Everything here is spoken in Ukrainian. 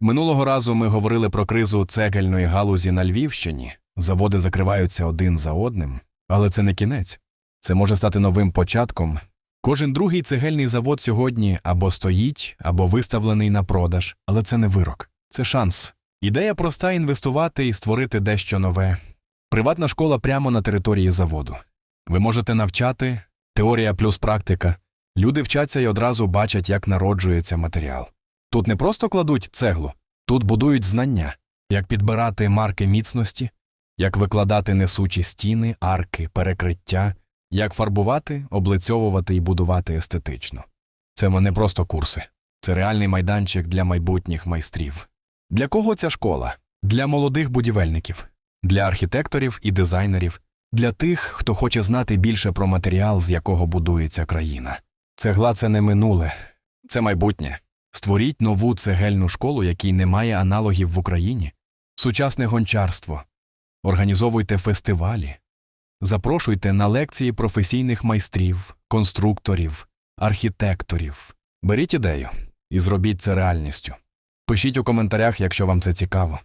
Минулого разу ми говорили про кризу цегельної галузі на Львівщині. Заводи закриваються один за одним, але це не кінець. Це може стати новим початком. Кожен другий цегельний завод сьогодні або стоїть, або виставлений на продаж, але це не вирок, це шанс. Ідея проста інвестувати і створити дещо нове. Приватна школа прямо на території заводу. Ви можете навчати теорія плюс практика. Люди вчаться і одразу бачать, як народжується матеріал. Тут не просто кладуть цеглу, тут будують знання, як підбирати марки міцності, як викладати несучі стіни, арки, перекриття, як фарбувати, облицьовувати і будувати естетично. Це не просто курси, це реальний майданчик для майбутніх майстрів. Для кого ця школа? Для молодих будівельників, для архітекторів і дизайнерів, для тих, хто хоче знати більше про матеріал, з якого будується країна. Цегла це не минуле, це майбутнє. Створіть нову цегельну школу, якій немає аналогів в Україні, сучасне гончарство, організовуйте фестивалі, запрошуйте на лекції професійних майстрів, конструкторів, архітекторів. Беріть ідею і зробіть це реальністю. Пишіть у коментарях, якщо вам це цікаво.